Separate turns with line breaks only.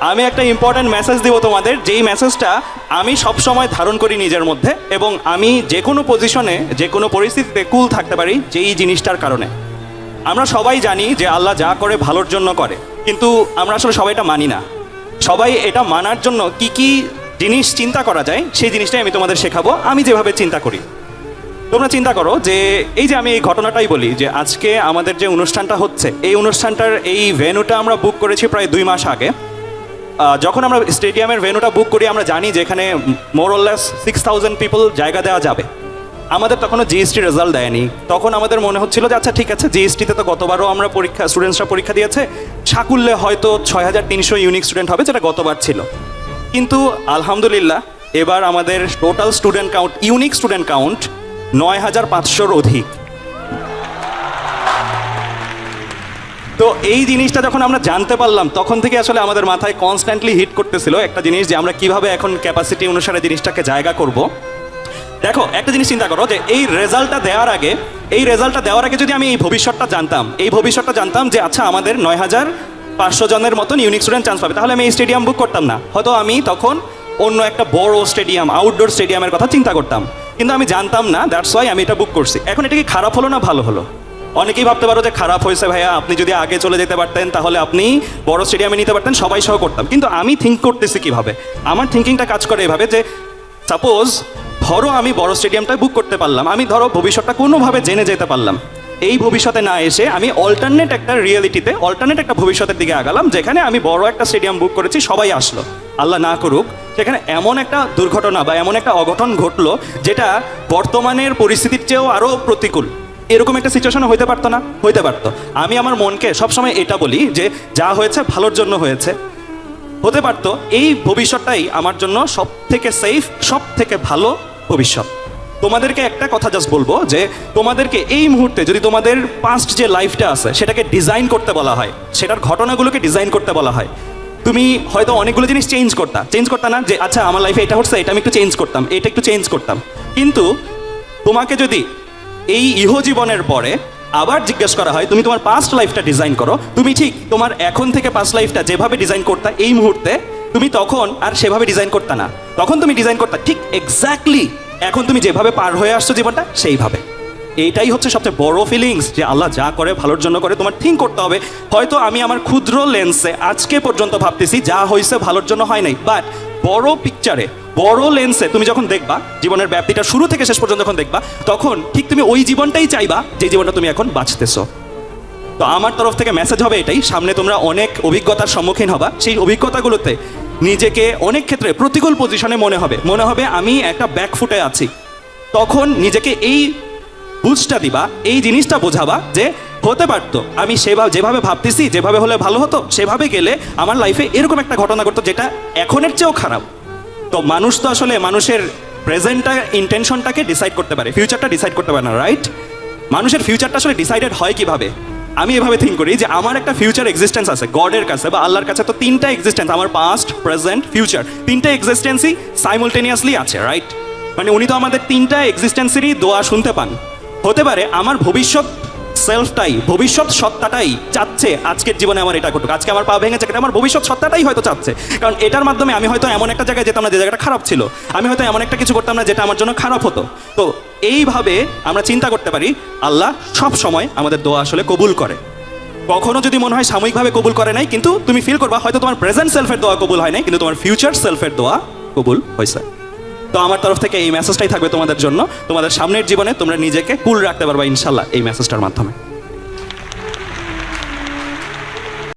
আমি একটা important message দিব তোমাদের, যেই মেসেজটা আমি সব সময় ধারণ করি নিজের মধ্যে এবং আমি যে কোনো পজিশনে যে কোনো পরিস্থিতিতে কুল থাকতে পারি যেই জিনিসটার কারণে। আমরা সবাই জানি যে আল্লাহ যা করে ভালোর জন্য করে, কিন্তু আমরা আসলে সবাই এটা মানি না। সবাই এটা মানার জন্য কি কি জিনিস চিন্তা করা যায়, সেই জিনিসটাই আমি তোমাদের শেখাবো। আমি যেভাবে চিন্তা করি। তোমরা চিন্তা করো যে এই যে আমি এই ঘটনাটাই বলি যে আজকে আমাদের যে অনুষ্ঠানটা হচ্ছে, এই অনুষ্ঠানটার এই ভেন্যুটা আমরা বুক করেছি প্রায় দুই মাস আগে। যখন আমরা স্টেডিয়ামের ভেন্যুটা বুক করি, আমরা জানি যে এখানে মোরলেস সিক্স থাউজেন্ড পিপল জায়গা দেওয়া যাবে। আমাদের তখনও জিএসটি রেজাল্ট দেয়নি। তখন আমাদের মনে হচ্ছিল যে আচ্ছা ঠিক আছে জিএসটিতে তো গতবারও আমরা পরীক্ষা স্টুডেন্টসরা পরীক্ষা দিয়েছে। সাকুল্যে হয়তো ছয় হাজার তিনশো ইউনিক স্টুডেন্ট হবে, যেটা গতবার ছিল। কিন্তু আলহামদুলিল্লাহ, এবার আমাদের total student count unique student count নয় হাজার পাঁচশোর অধিক। তো এই জিনিসটা যখন আমরা জানতে পারলাম, তখন থেকে আসলে আমাদের মাথায় কনস্ট্যান্টলি হিট করতেছিল একটা জিনিস যে আমরা কীভাবে এখন ক্যাপাসিটি অনুসারে জিনিসটাকে জায়গা করব। দেখো, একটা জিনিস চিন্তা করো যে এই রেজাল্টটা দেওয়ার আগে, এই রেজাল্টটা দেওয়ার আগে যদি আমি এই ভবিষ্যৎটা জানতাম, এই ভবিষ্যৎটা জানতাম যে আচ্ছা আমাদের নয় হাজার পাঁচশো জনের মতন ইউনিক স্টুডেন্ট চান্স পাবে, তাহলে আমি এই স্টেডিয়াম বুক করতাম না। হয়তো আমি তখন অন্য একটা বড় স্টেডিয়াম আউটডোর স্টেডিয়ামের কথা চিন্তা করতাম। কিন্তু আমি জানতাম না দ্যাটস ওয়াই আমি এটা বুক করছি। এখন এটা কি খারাপ হলো না ভালো হলো? অনেকেই ভাবতে পারো যে খারাপ হয়েছে ভাইয়া, আপনি যদি আগে চলে যেতে পারতেন, তাহলে আপনি বড় স্টেডিয়ামে নিতে পারতেন, সবাই সহ করতাম। কিন্তু আমি থিঙ্ক করতেছি কীভাবে? আমার থিঙ্কিংটা কাজ করে এভাবে যে সাপোজ ধরো আমি বড় স্টেডিয়ামটা বুক করতে পারলাম, আমি ধরো ভবিষ্যৎটা কোনোভাবে জেনে যেতে পারলাম। এই ভবিষ্যতে না এসে আমি অল্টারনেট একটা রিয়েলিটিতে অল্টারনেট একটা ভবিষ্যতের দিকে আগালাম, যেখানে আমি বড় একটা স্টেডিয়াম বুক করেছি, সবাই আসলো। আল্লাহ না করুক, সেখানে এমন একটা দুর্ঘটনা বা এমন একটা অঘটন ঘটলো, যেটা বর্তমানের পরিস্থিতির চেয়েও আরও প্রতিকূল। এরকম একটা সিচুয়েশন হইতে পারতো না, হইতে পারতো। আমি আমার মনকে সবসময় এটা বলি যে, যা হয়েছে ভালোর জন্য হয়েছে। হতে পারতো, এই ভবিষ্যৎটাই আমার জন্য সব থেকে সেফ সব থেকে ভালো ভবিষ্যৎ। তোমাদেরকে একটা কথা জাস্ট বলব যে, তোমাদেরকে এই মুহূর্তে যদি তোমাদের পাস্ট যে লাইফটা আছে, সেটাকে ডিজাইন করতে বলা হয়, সেটার ঘটনাগুলোকে ডিজাইন করতে বলা হয়, তুমি হয়তো অনেকগুলো জিনিস চেঞ্জ করতা। চেঞ্জ করতা না যে আচ্ছা আমার লাইফে এটা হচ্ছে, এটা আমি একটু চেঞ্জ করতাম, এটা একটু চেঞ্জ করতাম। কিন্তু তোমাকে যদি এই ইহ জীবনের পরে আবার জিজ্ঞেস করা হয়, তুমি তোমার পাস্ট লাইফটা ডিজাইন করো। তুমি ঠিক তোমার এখন থেকে পাস্ট লাইফটা যেভাবে ডিজাইন করতা এই মুহূর্তে, তুমি তখন আর সেভাবে ডিজাইন করতা না। তখন তুমি ডিজাইন করতা ঠিক এক্স্যাক্টলি এখন তুমি যেভাবে পার হয়ে আসছো জীবনটা, সেইভাবে। এইটাই হচ্ছে সবচেয়ে বড় ফিলিংস যে আল্লাহ যা করে, ভালোর জন্য করে, তোমার থিঙ্ক করতে হবে। হয়তো আমি আমার ক্ষুদ্র লেন্সে আজকে পর্যন্ত ভাবতেছি যা হয়েছে ভালোর জন্য হয় নাই বাট বড় পিকচারে বড় লেন্সে তুমি যখন দেখবা, জীবনের ব্যাপ্তিটা শুরু থেকে শেষ পর্যন্ত যখন দেখবা, তখন ঠিক তুমি ওই জীবনটাই চাইবা যে জীবনটা তুমি এখন বাঁচতেছো। তো আমার তরফ থেকে মেসেজ হবে এটাই, সামনে তোমরা অনেক অভিজ্ঞতার সম্মুখীন হবা। সেই অভিজ্ঞতাগুলোতে নিজেকে অনেক ক্ষেত্রে প্রতিকূল পজিশনে মনে হবে। মনে হবে আমি একটা ব্যাকফুটে আছি। তখন নিজেকে এই বুঝটা দিবা, এই জিনিসটা বোঝাবা যে হতে পারতো। আমি সেভাবে, যেভাবে ভাবতেছি, যেভাবে হলে ভালো হতো, সেভাবে গেলে আমার লাইফে এরকম একটা ঘটনা ঘটতো যেটা এখনের চেয়েও খারাপ। তো মানুষ তো আসলে মানুষের প্রেজেন্টটা ইন্টেনশনটাকে ডিসাইড করতে পারে ফিউচারটা ডিসাইড করতে পারে না রাইট মানুষের ফিউচারটা আসলে ডিসাইডেড হয় কীভাবে? আমি এভাবে থিঙ্ক করি যে আমার একটা ফিউচার এক্সিস্টেন্স আছে গডের কাছে বা আল্লাহর কাছে তো তিনটা এক্সিস্টেন্স আমার পাস্ট প্রেজেন্ট ফিউচার তিনটা এক্সিস্টেন্সই সাইমultaneously আছে রাইট মানে উনি তো আমাদের তিনটা এক্সিস্টেন্সেরই দোয়া শুনতে পান। হতে পারে আমার ভবিষ্যৎ সেলফটাই ভবিষ্যৎ সত্তাটাই চাচ্ছে আজকের জীবনে আমার এটা ঘটুক। আজকে আমার পা ভেঙেছে এটা আমার ভবিষ্যৎ সত্তাটাই হয়তো চাচ্ছে। কারণ এটার মাধ্যমে আমি হয়তো এমন একটা জায়গায় যেতাম না যে জায়গাটা খারাপ ছিল। আমি হয়তো এমন একটা কিছু করতাম না যেটা আমার জন্য খারাপ হতো। তো এইভাবে আমরা চিন্তা করতে পারি, আল্লাহ সব সময় আমাদের দোয়া আসলে কবুল করে। কখনো যদি মনে হয় সাময়িকভাবে কবুল করে নাই, কিন্তু তুমি ফিল করবা, হয়তো তোমার প্রেজেন্ট সেলফের দোয়া কবুল হয় নাই, কিন্তু তোমার ফিউচার সেলফের দোয়া কবুল হয়েছে। তো আমার তরফ থেকে এই মেসেজটাই থাকবে তোমাদের জন্য। তোমাদের সামনের জীবনে তোমরা নিজেকে কুল রাখতে পারবা ইনশাল্লাহ এই মেসেজটার মাধ্যমে।